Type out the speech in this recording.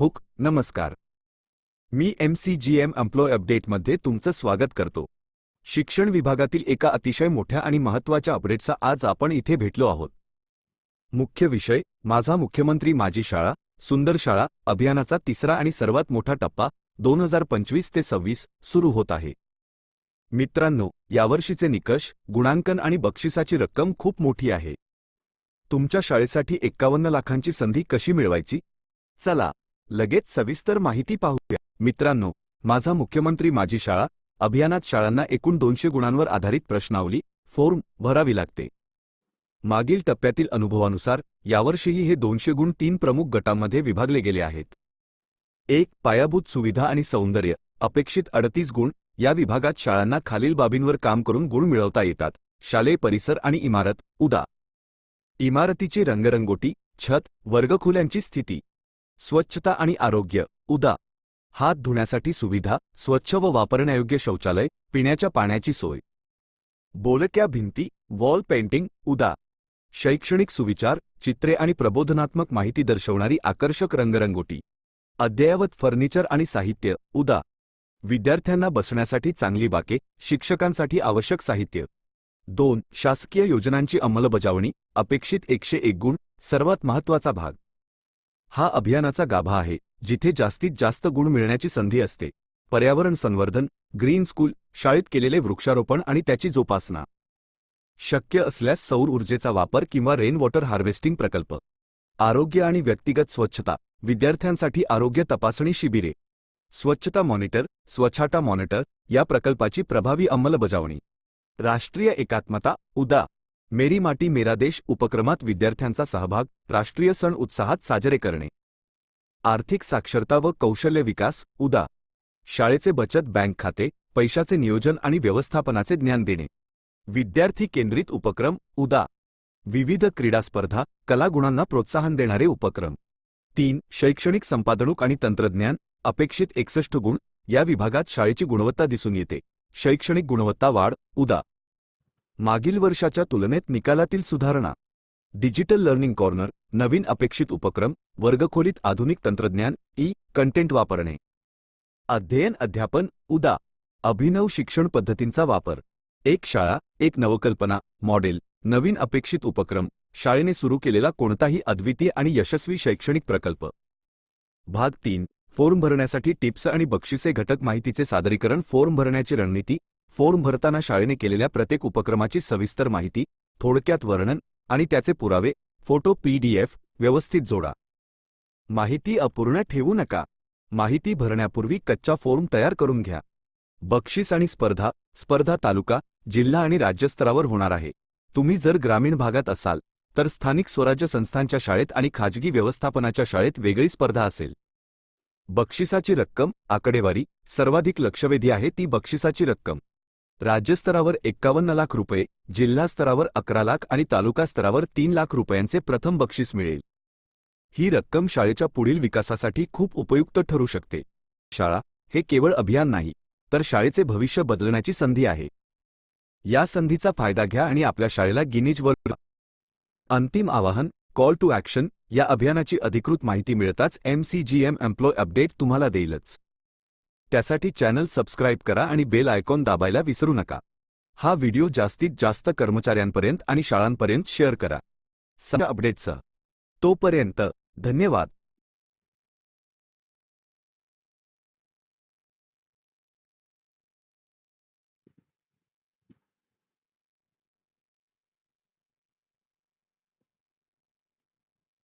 Hook नमस्कार. मी M C G M employ अपडेटमध्ये तुमचं स्वागत करतो. शिक्षण विभागातील एका अतिशय मोठ्या आणि महत्त्वाच्या अपडेटचा आज आपण इथे भेटलो आहोत. मुख्य विषय माझा मुख्यमंत्री माझी शाळा सुंदर शाळा अभियानाचा तिसरा आणि सर्वात मोठा टप्पा दोन हजार पंचवीस ते सव्वीस सुरू होत आहे. मित्रांनो यावर्षीचे निकष गुणांकन आणि बक्षिसाची रक्कम खूप मोठी आहे. तुमच्या शाळेसाठी एक्कावन्न लाखांची संधी कशी मिळवायची? चला लगेच सविस्तर माहिती पाहूया. मित्रांनो माझा मुख्यमंत्री माझी शाळा अभियानात शाळांना एकूण दोनशे गुणांवर आधारित प्रश्नावली फॉर्म भरावी लागते. मागील टप्प्यातील अनुभवानुसार यावर्षीही हे दोनशे गुण तीन प्रमुख गटांमध्ये विभागले गेले आहेत. एक पायाभूत सुविधा आणि सौंदर्य अपेक्षित अडतीस गुण या विभागात शाळांना खालील बाबींवर काम करून गुण मिळवता येतात. शालेय परिसर आणि इमारत उदा. इमारतीची रंगरंगोटी छत वर्गखोल्यांची स्थिती. स्वच्छता आणि आरोग्य उदा. हात धुण्यासाठी सुविधा स्वच्छ व वापरण्यायोग्य शौचालय पिण्याच्या पाण्याची सोय. बोलक्या भिंती वॉल पेंटिंग उदा. शैक्षणिक सुविचार चित्रे आणि प्रबोधनात्मक माहिती दर्शवणारी आकर्षक रंगरंगोटी. अद्ययावत फर्निचर आणि साहित्य उदा. विद्यार्थ्यांना बसण्यासाठी चांगली बाके शिक्षकांसाठी आवश्यक साहित्य. दोन शासकीय योजनांची अंमलबजावणी अपेक्षित एकशे एक गुण सर्वात महत्त्वाचा भाग. हा अभियानाचा गाभा आहे जिथे जास्तीत जास्त गुण मिळण्याची संधी असते. पर्यावरण संवर्धन ग्रीन स्कूल शाळेत केलेले वृक्षारोपण आणि त्याची जोपासना. शक्य असल्यास सौर ऊर्जेचा वापर किंवा रेन वॉटर हार्वेस्टिंग प्रकल्प. आरोग्य आणि व्यक्तिगत स्वच्छता विद्यार्थ्यांसाठी आरोग्य तपासणी शिबिरे. स्वच्छता मॉनिटर स्वच्छाटा मॉनिटर या प्रकल्पाची प्रभावी अंमलबजावणी. राष्ट्रीय एकात्मता उदा. मेरी माटी मेरा देश उपक्रमात विद्यार्थ्यांचा सहभाग राष्ट्रीय सण उत्साहात साजरे करणे. आर्थिक साक्षरता व कौशल्य विकास उदा. शाळेचे बचत बँक खाते पैशाचे नियोजन आणि व्यवस्थापनाचे ज्ञान देणे. विद्यार्थी केंद्रित उपक्रम उदा. विविध क्रीडा स्पर्धा कलागुणांना प्रोत्साहन देणारे उपक्रम. तीन शैक्षणिक संपादणूक आणि तंत्रज्ञान अपेक्षित एकसष्ट गुण या विभागात शाळेची गुणवत्ता दिसून येते. शैक्षणिक गुणवत्ता वाढ उदा. मागील वर्षाच्या तुलनेत निकालातील सुधारणा. डिजिटल लर्निंग कॉर्नर नवीन अपेक्षित उपक्रम वर्गखोलीत आधुनिक तंत्रज्ञान ई कंटेंट वापरणे. अध्ययन अध्यापन उदा. अभिनव शिक्षण पद्धतींचा वापर. एक शाळा एक नवकल्पना मॉडेल नवीन अपेक्षित उपक्रम शाळेने सुरू केलेला कोणताही अद्वितीय आणि यशस्वी शैक्षणिक प्रकल्प. भाग तीन फॉर्म भरण्यासाठी टिप्स आणि बक्षिसे घटक माहितीचे सादरीकरण फॉर्म भरण्याची रणनीती फॉर्म भरताना शाळेने केलेल्या प्रत्येक उपक्रमाची सविस्तर माहिती थोडक्यात वर्णन आणि त्याचे पुरावे फोटो पीडीएफ व्यवस्थित जोडा. माहिती अपूर्ण ठेवू नका. माहिती भरण्यापूर्वी कच्चा फॉर्म तयार करून घ्या. बक्षीस आणि स्पर्धा स्पर्धा तालुका जिल्हा आणि राज्यस्तरावर होणार आहे. तुम्ही जर ग्रामीण भागात असाल तर स्थानिक स्वराज्य संस्थांच्या शाळेत आणि खाजगी व्यवस्थापनाच्या शाळेत वेगळी स्पर्धा असेल. बक्षिसाची रक्कम आकडेवारी सर्वाधिक लक्षवेधी आहे ती बक्षिसाची रक्कम. राज्यस्तरावर एक्कावन्न लाख रुपये जिल्हा स्तरावर अकरा लाख आणि तालुका स्तरावर तीन लाख रुपयांचे प्रथम बक्षीस मिळेल. ही रक्कम शाळेच्या पुढील विकासासाठी खूप उपयुक्त ठरू शकते. शाळा हे केवळ अभियान नाही तर शाळेचे भविष्य बदलण्याची संधी आहे. या संधीचा फायदा घ्या आणि आपल्या शाळेला गिनीज वर्ल्ड अंतिम आवाहन कॉल टू ॲक्शन या अभियानाची अधिकृत माहिती मिळताच M C G M employ update तुम्हाला देईलच. त्यासाठी चॅनल सबस्क्राईब करा आणि बेल आयकॉन दाबायला विसरू नका. हा व्हिडिओ जास्तीत जास्त कर्मचाऱ्यांपर्यंत आणि शाळांपर्यंत शेअर करा. सगळ्या अपडेटसह तोपर्यंत धन्यवाद.